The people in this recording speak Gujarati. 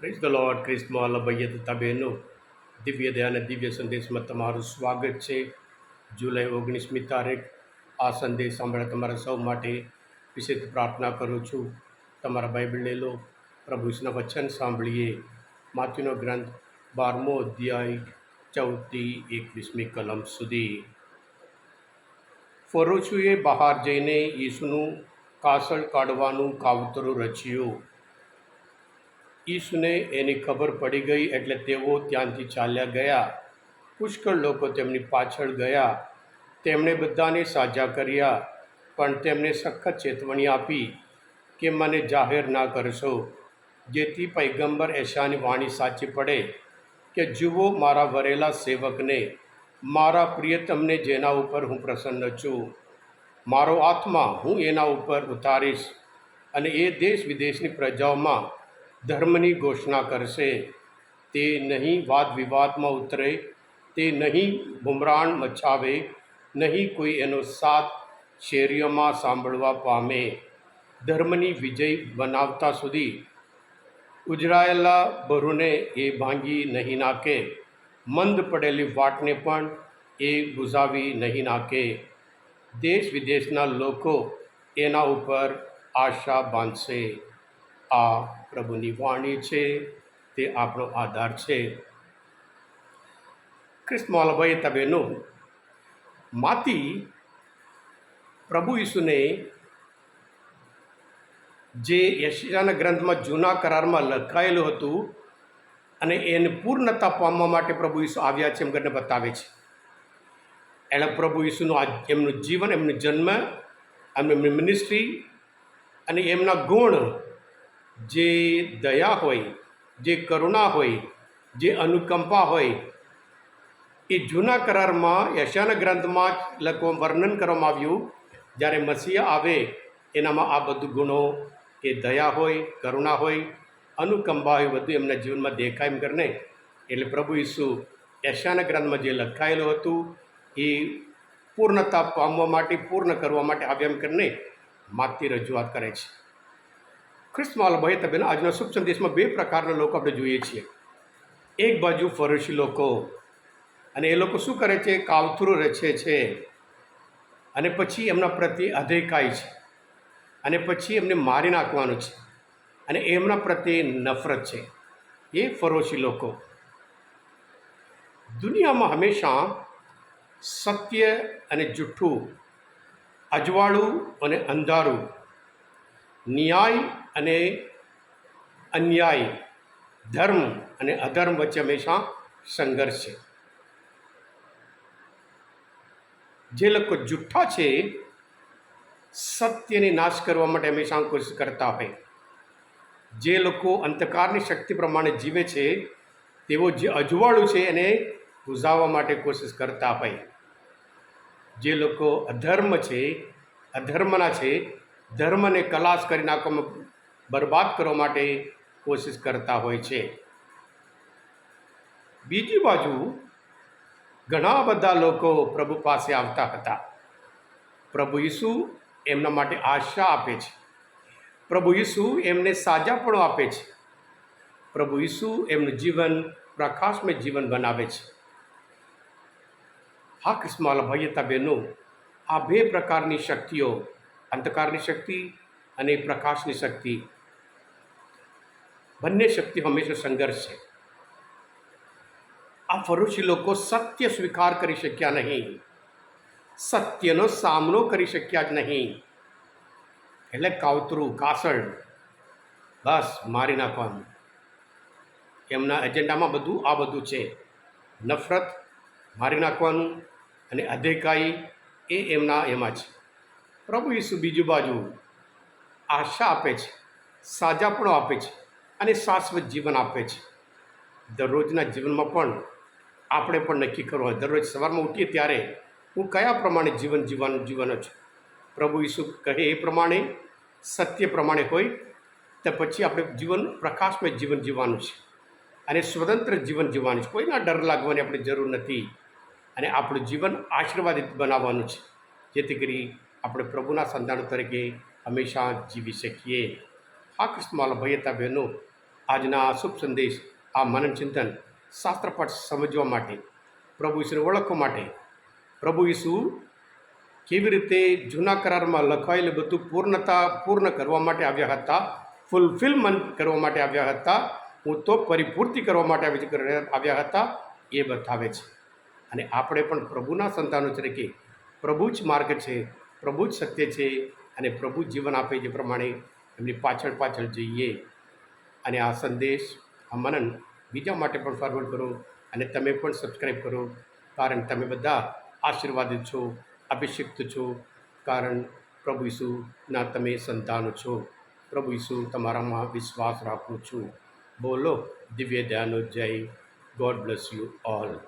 પ્રેઝ ધ લોર્ડ ક્રિસ્મમાં લભૈય તથા બહેનો દિવ્ય દયા અને દિવ્ય સંદેશમાં તમારું સ્વાગત છે જુલાઈ ઓગણીસમી તારીખ આ સંદેશ સાંભળ્યા તમારા સૌ માટે વિશેષ પ્રાર્થના કરું છું. તમારા બાઇબલ લઈ લો. પ્રભુ ઈસુના વચન સાંભળીએ. માથીનો ગ્રંથ બારમો અધ્યાય, ચૌદથી એકવીસમી કલમ સુધી. ફરોશુએ બહાર જઈને ઈસુનું કાસળ કાઢવાનું કાવતરું રચ્યું. ઈસુને એની ખબર પડી ગઈ એટલે તેઓ ત્યાંથી ચાલ્યા ગયા. પુષ્કળ લોકો તેમની પાછળ ગયા. તેમણે બધાને સાજા કર્યા, પણ તેમણે સખત ચેતવણી આપી કે મને જાહેર ના કરશો. જેથી પૈગંબર એશાની વાણી સાચી પડે કે, જુઓ મારા વરેલા સેવકને, મારા પ્રિયતમને જેના ઉપર હું પ્રસન્ન છું. મારો આત્મા હું એના ઉપર ઉતારીશ અને એ દેશ વિદેશની પ્રજાઓમાં ધર્મની ઘોષણા કરશે તે નહીં વાદ વિવાદમાં ઉતરે તે નહીં બુમરાણ મચાવે નહીં કોઈ એનો સાથ શેરીઓમાં સાંભળવા પામે ધર્મની વિજય બનાવતા સુધી ઉજરાયેલા બરુને એ ભાંગી નહીં નાખે મંદ પડેલી વાટને પણ એ બુઝાવી નહીં નાખે દેશ વિદેશના લોકો એના ઉપર આશા બાંધશે આ પ્રભુની વાણી છે, તે આપણો આધાર છે. ક્રિસ્મલભાઈ તબેનો માતી પ્રભુ ઈસુને જે યશિયાના ગ્રંથમાં જૂના કરારમાં લખાયેલું હતું અને એને પૂર્ણતા પામવા માટે પ્રભુ ઈસુ આવ્યા છે એમ કરીને બતાવે છે. એણે પ્રભુ ઈસુનું આ એમનું જીવન, એમનું જન્મ, એમની મિનિસ્ટ્રી અને એમના ગુણ જે દયા હોય, જે કરુણા હોય, જે અનુકંપા હોય, એ જૂના કરારમાં યશાના ગ્રંથમાં લખવા વર્ણન કરવામાં આવ્યું, જ્યારે મસીહ આવે, એનામાં આ બધું ગુણો એ દયા હોય, કરુણા હોય, અનુકંપા હોય, બધું એમના જીવનમાં દેખાય એમ કરીને, એટલે પ્રભુ ઈસુ યશાના ગ્રંથમાં જે લખાયેલું હતું, એ પૂર્ણતા પામવા માટે, પૂર્ણ કરવા માટે આવ્યા એમ કરીને માગતી રજૂઆત કરે છે. ખ્રિસ્તમાલ ભાઈ તબેન આજના શુભ સંદેશમાં બે પ્રકારના લોકો આપણે જોઈએ છીએ. એક બાજુ ફરોશી લોકો અને એ લોકો શું કરે છે? કાવતરું રચે છે અને પછી એમના પ્રત્યે અધેકાય છે અને પછી એમને મારી નાખવાનું છે અને એમના પ્રત્યે નફરત છે. એ ફરોશી લોકો. દુનિયામાં હંમેશા સત્ય અને જુઠ્ઠું અજવાળું અને અંધારું ન્યાય અને અન્યાય, ધર્મ અને અધર્મ વચ્ચે હંમેશા સંઘર્ષ છે. જે લોકો જુઠ્ઠા છે, સત્યને નાશ કરવા માટે હંમેશા કોશિશ કરતા હોય. જે લોકો અંધકારની શક્તિ પ્રમાણે જીવે છે, તેઓ જે અજવાળું છે, એને બુઝાવવા માટે કોશિશ કરતા હોય. જે લોકો અધર્મ છે, અધર્મના છે ધર્મને કલાશ કરી નાખવામાં બરબાદ કરવા માટે કોશિશ કરતા હોય છે. બીજી બાજુ ઘણા બધા લોકો પ્રભુ પાસે આવતા હતા. પ્રભુ ઈસુ એમના માટે આશા આપે છે. પ્રભુ ઈસુ એમને સાજાપણું આપે છે. પ્રભુ ઈસુ એમનું જીવન પ્રકાશમય જીવન બનાવે છે. હા કિસ્માલ ભાઈતા બહેનો આ બે પ્રકારની શક્તિઓ અંધકારની શક્તિ અને પ્રકાશની શક્તિ. બંને શક્તિ હંમેશા સંઘર્ષ છે. આ ફરોશી લોકો સત્ય સ્વીકાર કરી શક્યા નહીં. સત્યનો સામનો કરી શક્યા જ નહીં. એટલે કાવતરું, કાસળ, બસ મારી નાખવાનું. એમના એજન્ડામાં બધું, આ બધું છે. નફરત મારી નાખવાનું અને અધેકાઈ એ એમના એમાં છે. પ્રભુ ઈસુ બીજું બાજુ આશા આપે છે, સાજાપણો આપે છે અને શાશ્વત જીવન આપે છે. દરરોજના જીવનમાં પણ આપણે પણ નક્કી કરવું હોય. દરરોજ સવારમાં ઉઠીએ ત્યારે હું કયા પ્રમાણે જીવન જીવવાનું જીવન છું? પ્રભુ ઈસુ કહે એ પ્રમાણે, સત્ય પ્રમાણે હોય તો પછી આપણે જીવન પ્રકાશમય જીવન જીવવાનું છે અને સ્વતંત્ર જીવન જીવવાનું છે. કોઈના ડર લાગવાની આપણે જરૂર નથી અને આપણું જીવન આશીર્વાદિત બનાવવાનું છે. જેથી કરી આપણે પ્રભુના સંતાનો તરીકે હંમેશા જીવી શકીએ. હા કૃષ્ણમાલા ભાઈ બહેનો, આજના આ શુભ સંદેશ, આ મનન ચિંતન શાસ્ત્રપાઠ સમજવા માટે, પ્રભુ ઈશુને ઓળખવા માટે, પ્રભુ ઈસુ કેવી રીતે જૂના કરારમાં લખાયેલું બધું પૂર્ણતા, પૂર્ણ કરવા માટે આવ્યા હતા, ફૂલફિલમેન્ટ કરવા માટે આવ્યા હતા, હું તો પરિપૂર્તિ કરવા માટે આવી- આવ્યા હતા, એ બતાવે છે. અને આપણે પણ પ્રભુના સંતાનો તરીકે, પ્રભુ જ માર્ગ છે પ્રભુ જ સત્ય છે અને પ્રભુ જીવન આપે જે પ્રમાણે એમની પાછળ પાછળ જઈએ. અને આ સંદેશ, આ મનન બીજા માટે પણ ફોરવર્ડ કરો અને તમે પણ સબસ્ક્રાઈબ કરો. કારણ તમે બધા આશીર્વાદિત છો, અભિષિક્ત છો. કારણ પ્રભુ ઈસુના તમે સંતાનો છો. પ્રભુ ઈસુ, તમારામાં વિશ્વાસ રાખું છું. બોલો, દિવ્ય દયાનો જય. God bless you all